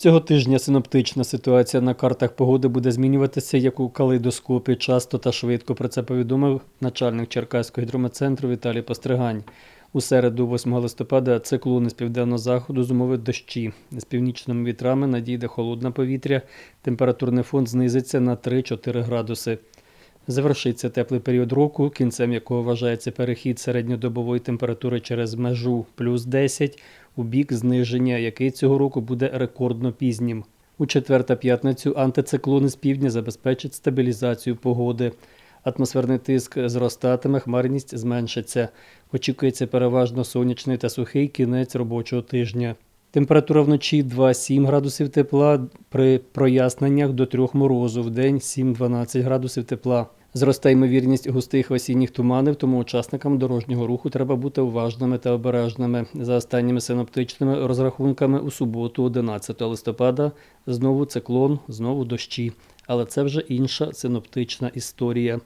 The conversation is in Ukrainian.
Цього тижня синоптична ситуація на картах погоди буде змінюватися як у калейдоскопі, часто та швидко. Про це повідомив начальник Черкаського гідрометцентру Віталій Постригань. У середу, 8 листопада, циклони з південного заходу зумовить дощі. З північними вітрами надійде холодне повітря. Температурний фон знизиться на 3-4 градуси. Завершиться теплий період року, кінцем якого вважається перехід середньодобової температури через межу плюс 10 у бік зниження, який цього року буде рекордно пізнім. У четвер та п'ятницю антициклони з півдня забезпечать стабілізацію погоди. Атмосферний тиск зростатиме, хмарність зменшиться. Очікується переважно сонячний та сухий кінець робочого тижня. Температура вночі 2-7 градусів тепла, при проясненнях до 3 морозу, в день 7-12 градусів тепла. Зросте ймовірність густих осінніх туманів, тому учасникам дорожнього руху треба бути уважними та обережними. За останніми синоптичними розрахунками у суботу, 11 листопада, знову циклон, знову дощі. Але це вже інша синоптична історія.